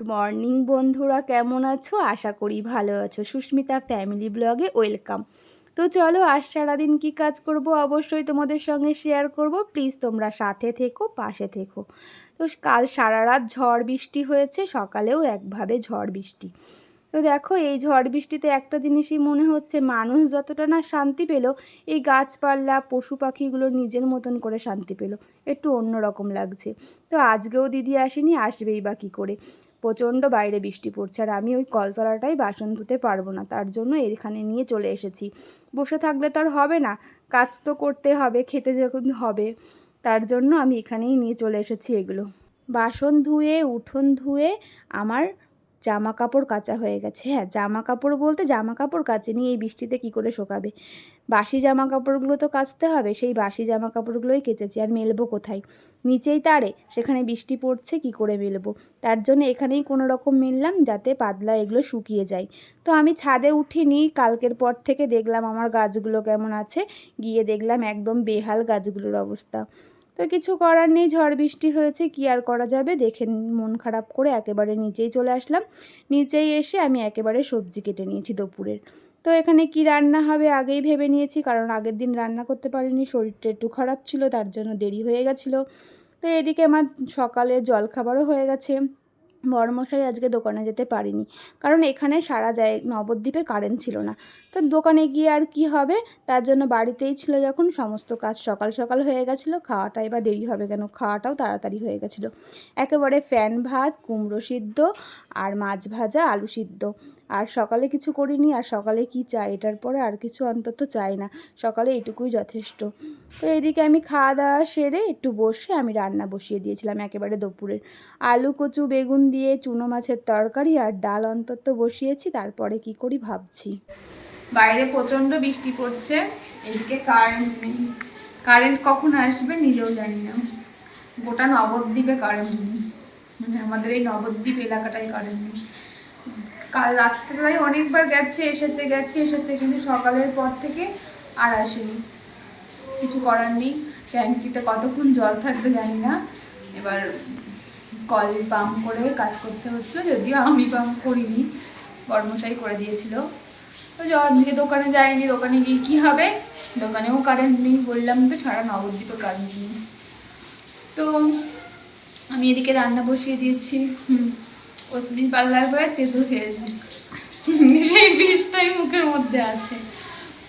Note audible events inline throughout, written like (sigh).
Good morning বন্ধুরা। কেমন আছো? আশা করি ভালো আছো। সুস্মিতা ফ্যামিলি ব্লগে ওয়েলকাম। তো চলো, আজ সারাদিন কী কাজ করব? অবশ্যই তোমাদের সঙ্গে শেয়ার করব। প্লিজ তোমরা সাথে থেকো, পাশে থেকো। তো কাল সারা রাত ঝড় বৃষ্টি হয়েছে, সকালেও একভাবে ঝড় বৃষ্টি। তো দেখো, এই ঝড় বৃষ্টিতে একটা জিনিসই মনে হচ্ছে, মানুষ যতটা না শান্তি পেল, এই গাছপালা, পশু পাখিগুলো নিজের মতন করে শান্তি পেল। একটু অন্যরকম লাগছে। তো আজকেও দিদি আসেনি, আসবেই বা কী করে। প্রচণ্ড বাইরে বৃষ্টি পড়ছে আর আমি ওই কলতলাটাই বাসন ধুতে পারব না, তার জন্য এখানে নিয়ে চলে এসেছি। বসে থাকলে তো আর হবে না, কাজ তো করতে হবে, খেতে যখন হবে, তার জন্য আমি এখানেই নিয়ে চলে এসেছি এগুলো। বাসন ধুয়ে, উঠোন ধুয়ে আমার জামা কাপড় কাচা হয়ে গেছে। হ্যাঁ জামা কাপড় বলতে জামা কাপড় কাচেনি এই বৃষ্টিতে কি করে শোকাবে? বাসি জামা কাপড়গুলো তো কাচতে হবে, সেই বাসি জামা কাপড়গুলোই কেচেছি। আর মেলবো কোথায়? নিচেই তারে, সেখানে বৃষ্টি পড়ছে, কি করে মেলবো? তার জন্য এখানেই কোনো রকম মেললাম যাতে পাতলা এগুলো শুকিয়ে যায়। তো আমি ছাদে উঠিনি, কালকের পর থেকে দেখলাম আমার গাছগুলো কেমন আছে। গিয়ে দেখলাম একদম বেহাল গাছগুলোর অবস্থা। তো কিছু করার নেই, ঝড় বৃষ্টি হয়েছে, কি আর করা যাবে? দেখে মন খারাপ করে একেবারে নিচেই চলে আসলাম। নিচেই এসে আমি একেবারে সবজি কেটে নিয়েছি দুপুরের। তো এখানে কি রান্না হবে আগেই ভেবে নিয়েছি, কারণ আগের দিন রান্না করতে পারিনি, শরীরটা একটু খারাপ ছিল, তার জন্য দেরি হয়ে গেছিল। তো এদিকে আমার সকালের জলখাবারও হয়ে গেছে। বড়মশাই আজকে দোকানে যেতে পারিনি। কারণ এখানে সারা যায়, নবদ্বীপে কারেন্ট ছিল না। তো দোকানে গিয়ে আর কি হবে? তার জন্য বাড়িতেই ছিল যখন সমস্ত কাজ সকাল সকাল হয়ে গেছিল, খাওয়াটাই বা দেরি হবে কেন? খাওয়াটাও তাড়াতাড়ি হয়ে গেছিল। একেবারে ফ্যান ভাত, কুমড়ো সিদ্ধ আর মাছ ভাজা, আলু সিদ্ধ। আর সকালে কিছু করিনি, আর সকালে কি চাই? এটার পরে আর কিছু অন্তত চাই না। সকালে এটুকুই যথেষ্ট। তো এদিকে আমি খাওয়া দাওয়া সেরে একটু বসে আমি রান্না বসিয়ে দিয়েছিলাম একেবারে দুপুরের। আলু, কচু, বেগুন দিয়ে চুনো মাছের তরকারি আর ডাল অন্তত বসিয়েছি, তারপরে কি করি ভাবছি। বাইরে প্রচণ্ড বৃষ্টি পড়ছে, এদিকে কারেন্ট নেই। কারেন্ট কখন আসবে নিজেও জানি না। গোটা নবদ্বীপে কারেন্ট নেই। মানে আমাদের এই নবদ্বীপ এলাকাটাই কারেন্ট নেই। কাল রাত্রেবেলায় অনেকবার গেছে, এসেছে গেছে, এসেছে, কিন্তু সকালের পর থেকে আর আসেনি। কিছু করার নেই। ট্যাঙ্কিতে কতক্ষণ জল থাকবে জানি না। এবার কল পাম্প করে কাজ করতে হচ্ছে, যদিও আমি পাম্প করিনি কর্মচারী করে দিয়েছিল। তো দিয়ে দোকানে যায়নি দোকানে গিয়ে কী হবে? দোকানেও কারেন্ট নেই, বললাম তো সারা নবদ্বীপে কারেন্ট নেই। তো আমি এদিকে রান্না বসিয়ে দিয়েছি। হুম। অসমিন পাল্লার পরে তেঁতুল খেয়েছি। সেই বিষটাই মুখের মধ্যে আছে।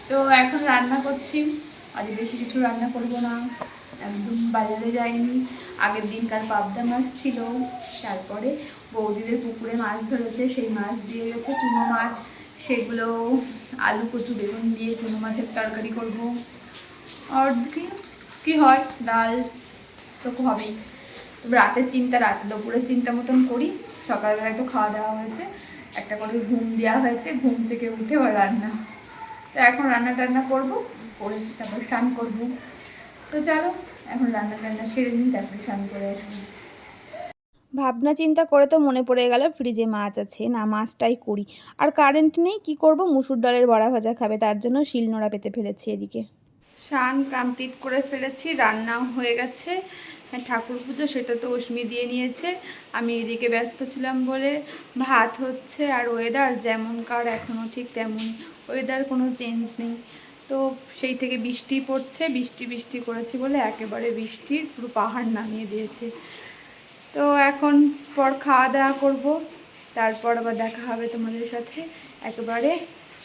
তো এখন রান্না করছি। আজ বেশি কিছু রান্না করব না। একদম বাজারে যাইনি। আগের দিনকার পাবদা মাছ ছিল। তারপরে বৌদিদের পুকুরে মাছ ধরেছে। সেই মাছ দিয়ে গেছে চুনো মাছ। সেগুলো আলু, কচু, বেগুন দিয়ে চুনো মাছের তরকারি করব। আর কি, কী হয়? ডাল তো হবেই। রাতের চিন্তা, রাত দুপুরের চিন্তা মতন করি। সকালবেলায় তো খাওয়া দাওয়া হয়েছে একটা করে ঘুম দেওয়া হয়েছে ঘুম থেকে উঠে আবার রান্না। তো এখন রান্না টান্না করব করে তারপর স্নান করব। তো চলো এখন রান্না টান্না সেরে নিই তারপরে স্নান করে আসব। ভাবনা চিন্তা করে তো মনে পড়ে গেল ফ্রিজে মাছ আছে না মাছটাই করি। আর কারেন্ট নেই কি করব? মুসুর ডালের বড়া ভাজা খাবে তার জন্য শিলনোড়া পেতে ফেলেছি এদিকে। স্নান কমপ্লিট করে ফেলেছি রান্নাও হয়ে গেছে। ঠাকুর পুজো সেটা তো অশ্মি দিয়ে নিয়েছে। আমি এদিকে ব্যস্ত ছিলাম বলে ভাত হচ্ছে আর ওয়েদার যেমনকার এখনও ঠিক তেমন ওয়েদার কোনো চেঞ্জ নেই। তো সেই থেকে বৃষ্টি পড়ছে, বৃষ্টি বৃষ্টি করেছি বলে একেবারে বৃষ্টির পুরো পাহাড় নামিয়ে দিয়েছে। তো এখন পর খাওয়া দাওয়া করব, তারপর আবার দেখা হবে তোমাদের সাথে। একেবারে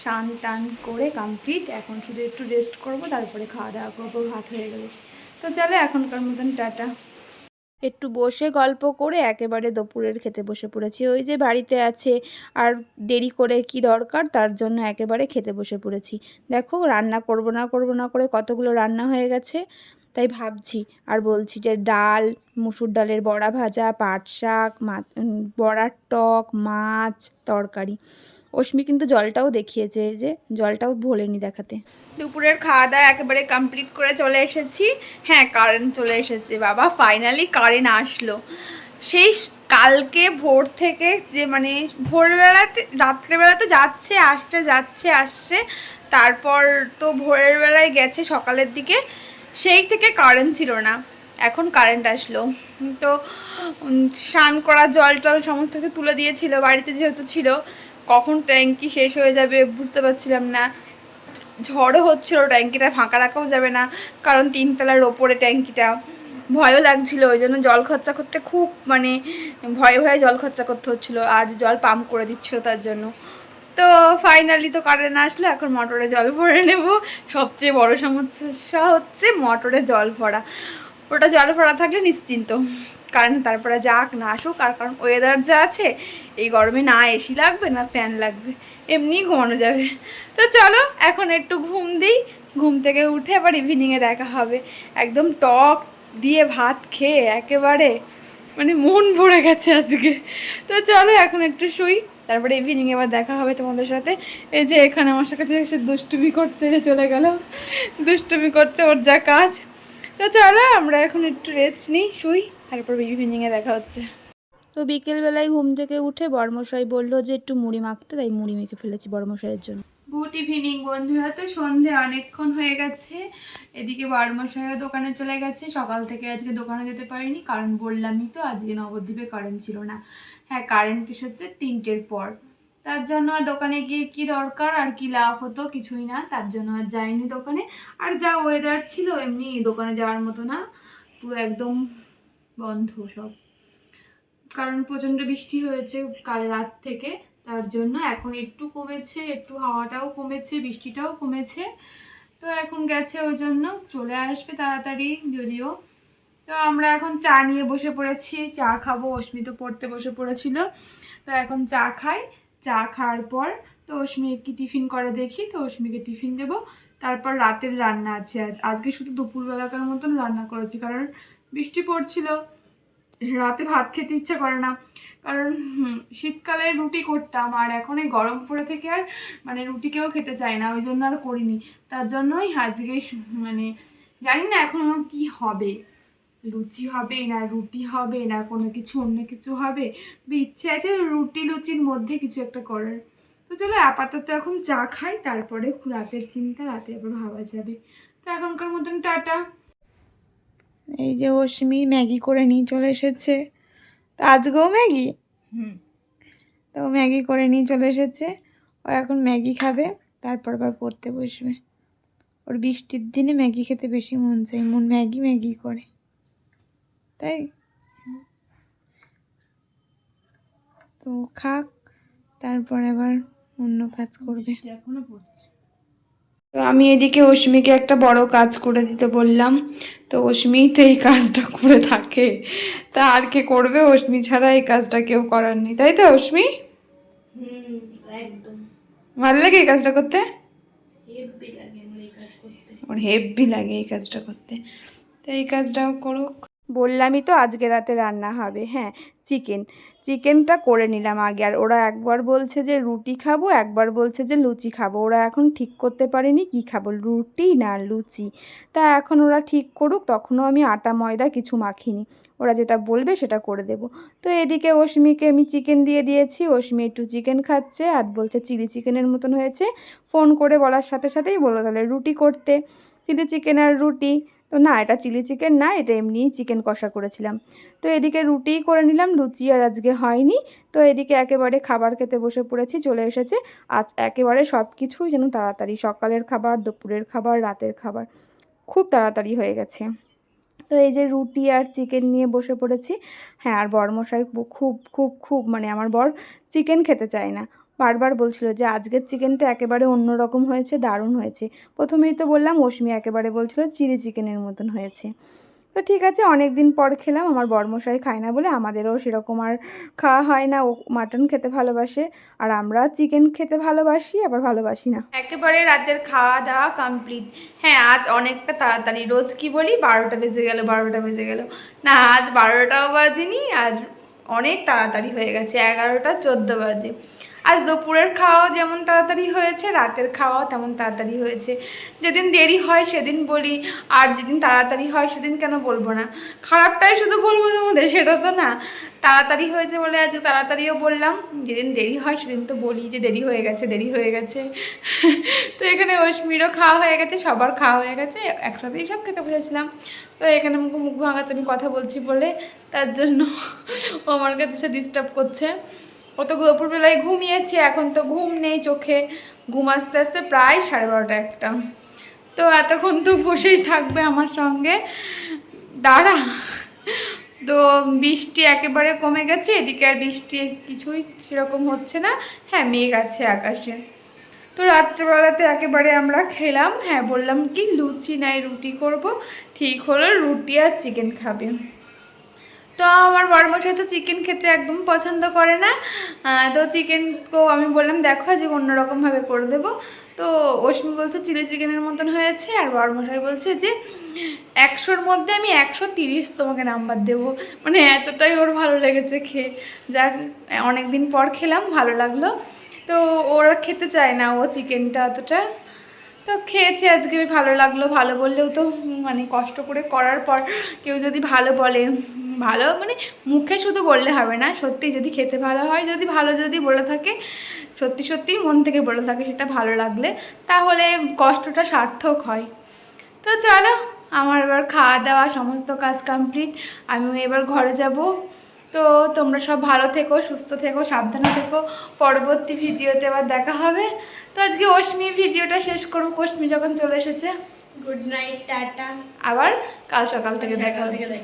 স্নান টান করে কমপ্লিট এখন শুধু একটু রেস্ট করব, তারপরে খাওয়া দাওয়া করব, ভাত হয়ে গেলে। তো চলো এখনকার মতন টাটা। একটু বসে গল্প করে একেবারে দুপুরের খেতে বসে পড়েছি। ওই যে বাড়িতে আছে আর দেরি করে কি দরকার তার জন্য একেবারে খেতে বসে পড়েছি। দেখো রান্না করব না করব না করে কতগুলো রান্না হয়ে গেছে। তাই ভাবছি আর বলছি যে ডাল, মুসুর ডালের বড়া ভাজা, পাট শাক বড়ার টক, মাছ, তরকারি। অশ্মি কিন্তু জলটাও দেখিয়েছে যে জলটাও ভোলেনি দেখাতে। দুপুরের খাওয়া দাওয়া একেবারে কমপ্লিট করে চলে এসেছি। হ্যাঁ কারেন্ট চলে এসেছে, বাবা ফাইনালি কারেন্ট আসলো। সেই কালকে ভোর থেকে যে মানে ভোরবেলাতে রাত্রেবেলা তো যাচ্ছে, আসছে যাচ্ছে, আসছে, তারপর তো ভোরের বেলায় গেছে সকালের দিকে, সেই থেকে কারেন্ট ছিল না। এখন কারেন্ট আসলো। তো স্নান করা, জল টল সমস্ত কিছু তুলে দিয়েছিল, বাড়িতে যেহেতু ছিল, কখন ট্যাঙ্কি শেষ হয়ে যাবে বুঝতে পারছিলাম না। ঝড়ও হচ্ছিল, ট্যাঙ্কিটা ফাঁকা রাখাও যাবে না, কারণ তিনতলার ওপরে ট্যাঙ্কিটা। ভয়ও লাগছিল, ওই জন্য জল খরচা করতে খুব মানে ভয়ে ভয়ে জল খরচা করতে হচ্ছিল, আর জল পাম্প করে দিচ্ছিল তার জন্য। তো ফাইনালি তো কারেন্ট আসলো, এখন মোটরে জল ভরে নেব। সবচেয়ে বড় সমস্যা হচ্ছে মোটরে জল ভরা। ওটা জল ভরা থাকলে নিশ্চিন্ত। কারণ তারপরে যাক না আসুক, আর কারণ ওয়েদার যা আছে, এই গরমে না এসি লাগবে, না ফ্যান লাগবে এমনি ঘুমানো যাবে। তো চলো, এখন একটু ঘুম দিই, ঘুম থেকে উঠে আবার ইভিনিংয়ে দেখা হবে। একদম টক দিয়ে ভাত খেয়ে একেবারে মানে মন ভরে গেছে আজকে। তো চলো, এখন একটু শুই, তারপরে ইভিনিং এবার দেখা হবে তোমাদের সাথে। এই যে এখানে আমার কাছে এসে দুষ্টুমি করছে, যে চলে গেল। দুষ্টুমি করছে, ওর যা কাজ। তো চলো আমরা এখন একটু রেস্ট নিই শুই তারপর ইভিনিংয়ে দেখা হচ্ছে। তো বিকেলবেলায় ঘুম থেকে উঠে বর্মশাই বলল যে একটু মুড়ি মাখতে তাই মুড়ি মেখে ফেলেছি বর্মশাইয়ের জন্য। গুড ইভিনিং বন্ধুরা তো সন্ধে অনেকক্ষণ হয়ে গেছে। এদিকে বর্মশাইও দোকানে চলে গেছে সকাল থেকে আজকে দোকানে যেতে পারিনি কারণ বললামই তো আজকে নবদ্বীপে কারেন্ট ছিল না। হ্যাঁ কারেন্ট এসেছে তিনটের পর। তার জন্য দোকানে গিয়ে কি দরকার আর কি লাভ হতো কিছুই না, তার জন্য আর যাইনি দোকানে। আর যা ওয়েদার ছিল এমনি দোকানে যাওয়ার মতো না, পুরো একদম বন্ধ সব। কারণ প্রচণ্ড বৃষ্টি হয়েছে কাল রাত থেকে, তার জন্য এখন একটু কমেছে, একটু হাওয়াটাও কমেছে, বৃষ্টিটাও কমেছে। তো এখন গেছে ওই জন্য, চলে আসবে তাড়াতাড়ি যদিও। তো আমরা এখন চা নিয়ে বসে পড়েছি, চা খাব অস্মি তো পড়তে বসে পড়েছিল। তো এখন চা খাই। চা খাওয়ার পর তো কি টিফিন করে দেখি তো অস্মিকে টিফিন দেবো। তারপর রাতের রান্না আছে আজ। আজকে শুধু দুপুরবেলাকার মতন রান্না করেছি, কারণ বৃষ্টি পড়ছিল। রাতে ভাত খেতে ইচ্ছা করে না। কারণ শীতকালে রুটি করতাম, আর এখন এই গরম পড়ে থেকে আর মানে রুটি কেউ খেতে চায় না, ওই জন্য আর করিনি। তার জন্যই আজকে মানে জানি না এখন কি হবে। লুচি হবে না রুটি হবে না কোনো কিছু অন্য কিছু হবে? ইচ্ছে আছে রুটি লুচির মধ্যে কিছু একটা করার। তো চলো আপাতত এখন চা খাই তারপরে রাতের চিন্তা রাতে আবার ভাবা যাবে। তো এখনকার মতন টাটা। এই যে অশ্মি ম্যাগি করে নিয়ে চলে এসেছে। তো আজকেও ম্যাগি? হুম। তো ম্যাগি করে নিয়ে চলে এসেছে। ও এখন ম্যাগি খাবে তারপর আবার পড়তে বসবে। ওর বৃষ্টির দিনে ম্যাগি খেতে বেশি মন চাই মন ম্যাগি ম্যাগি করে। তাই? তো খাক তারপর আবার অন্য কাজ করবে। এখনও পড়ছে। তো আমি এদিকে অশ্মিকে একটা বড় কাজ করে দিতে বললাম। তো অশ্মি তো এই কাজটা করে থাকে। তা আর কে করবে? অশ্মি ছাড়া এই কাজটা কেউ করার নেই। তাই তো অশ্মি একদম। ভালো লাগে এই কাজটা করতে। ওর হেভি লাগে এই কাজটা করতে। তো এই কাজটাও করুক। বললামই তো আজকে রাতে রান্না হবে হ্যাঁ চিকেন। চিকেনটা করে নিলাম আগে, আর ওরা একবার বলছে যে রুটি খাব, একবার বলছে যে লুচি খাব। ওরা এখন ঠিক করতে পারেনি কি খাব, রুটি না লুচি? তা এখন ওরা ঠিক করুক, তখনও আমি আটা, ময়দা কিছু মাখিনি। ওরা যেটা বলবে সেটা করে দেব। তো এদিকে অশ্মিকে আমি চিকেন দিয়ে দিয়েছি, অশ্মি একটু চিকেন খাচ্ছে আর বলছে চিলি চিকেনের মতন হয়েছে। ফোন করে বলার সাথে সাথেই বলল তাহলে রুটি করতে। চিলি চিকেন আর রুটি। তো না, এটা চিলি চিকেন না, এটা এমনিই চিকেন কষা করেছিলাম। তো এদিকে রুটিই করে নিলাম, লুচি আর আজকে হয়নি। তো এদিকে একেবারে খাবার খেতে বসে পড়েছি, চলে এসেছে। আজ একেবারে সব কিছুই যেন তাড়াতাড়ি, সকালের খাবার, দুপুরের খাবার, রাতের খাবার, খুব তাড়াতাড়ি হয়ে গেছে। তো এই যে রুটি আর চিকেন নিয়ে বসে পড়েছি হ্যাঁ আর বর মশাই খুব খুব খুব মানে আমার বর চিকেন খেতে চায় না। বারবার বলছিল যে আজকের চিকেনটা একেবারে অন্যরকম হয়েছে, দারুণ হয়েছে। প্রথমেই তো বললাম অশ্মি একেবারে বলছিল চিলি চিকেনের মতন হয়েছে। তো ঠিক আছে অনেক দিন পর খেলাম, আমার বরমশাই খায় না বলে আমাদেরও সেরকম আর খাওয়া হয় না, ও মাটন খেতে ভালোবাসে। আর আমরা চিকেন খেতে ভালোবাসি, আবার ভালোবাসি না। একেবারে রাতের খাওয়া দাওয়া কমপ্লিট হ্যাঁ আজ অনেকটা তাড়াতাড়ি। রোজ কি বলি? বারোটা বেজে গেল, বারোটা বেজে গেল। না, আজ বারোটাও বাজেনি, আর অনেক তাড়াতাড়ি হয়ে গেছে, এগারোটা চোদ্দ বাজে। আজ দুপুরের খাওয়াও যেমন তাড়াতাড়ি হয়েছে, রাতের খাওয়াও তেমন তাড়াতাড়ি হয়েছে। যেদিন দেরি হয় সেদিন বলি, আর যেদিন তাড়াতাড়ি হয় সেদিন কেন বলব না? খারাপটাই শুধু বলব তোমাদের, সেটা তো না। তাড়াতাড়ি হয়েছে বলে আজকে তাড়াতাড়িও বললাম, যেদিন দেরি হয় সেদিন তো বলি যে দেরি হয়ে গেছে, দেরি হয়ে গেছে। (laughs) তো এখানে অশ্মিরও খাওয়া হয়ে গেছে, সবার খাওয়া হয়ে গেছে, একসাথেই সব খেতে বসেছিলাম। তো এখানে মুখ মুখ ভাঙাচ্ছে, আমি কথা বলছি বলে তার জন্য ও আমার কাছে সে ডিস্টার্ব করছে। ও তো দুপুরবেলায় ঘুমিয়েছে, এখন তো ঘুম নেই চোখে। ঘুম আসতে আসতে প্রায় সাড়ে বারোটা একটা। তো এতক্ষণ তো বসেই থাকবে আমার সঙ্গে। দাঁড়া। তো বৃষ্টি একেবারে কমে গেছে, এদিকে আর বৃষ্টি কিছুই সেরকম হচ্ছে না। হ্যাঁ মেঘ আছে আকাশে। তো রাত্রেবেলাতে একেবারে আমরা খেলাম। হ্যাঁ বললাম কি, লুচি নাই, রুটি করব। ঠিক হলো, রুটি আর চিকেন খাবে। তো আমার বড়মশাই তো চিকেন খেতে একদম পছন্দ করে না। তো চিকেনকেও আমি বললাম, দেখো যে অন্যরকমভাবে করে দেবো। তো অশ্মি বলছে, চিলি চিকেনের মতন হয়েছে। আর বড়মশাই বলছে যে, একশোর মধ্যে আমি একশো তিরিশ তোমাকে নাম্বার দেবো। মানে এতটাই ওর ভালো লেগেছে খেয়ে। যাক অনেক দিন পর খেলাম, ভালো লাগল। তো ওরা খেতে চায় না ও চিকেনটা অতটা। তো খেয়েছি, আজকে ভালো লাগল, ভালো বললেও তো মানে কষ্ট করে করার পর কেউ যদি ভালো বলে, ভালো মানে মুখে শুধু বললে হবে না, সত্যি যদি খেতে ভালো হয়, যদি ভালো যদি বলে থাকে, সত্যি সত্যি মন থেকে বলে থাকে সেটা ভালো লাগলে, তাহলে কষ্টটা সার্থক হয়। তো চলো, আমার এবার খাওয়া দাওয়া সমস্ত কাজ কমপ্লিট আমি এবার ঘরে যাব। তো তোমরা সব ভালো থেকো সুস্থ থেকো সাবধানে থেকো। পরবর্তী ভিডিওতে আবার দেখা হবে। তো আজকে অশ্মি ভিডিওটা শেষ করুক অশ্মি যখন চলে এসেছে গুড নাইট টাটা। আবার কাল সকাল থেকে দেখা হচ্ছে।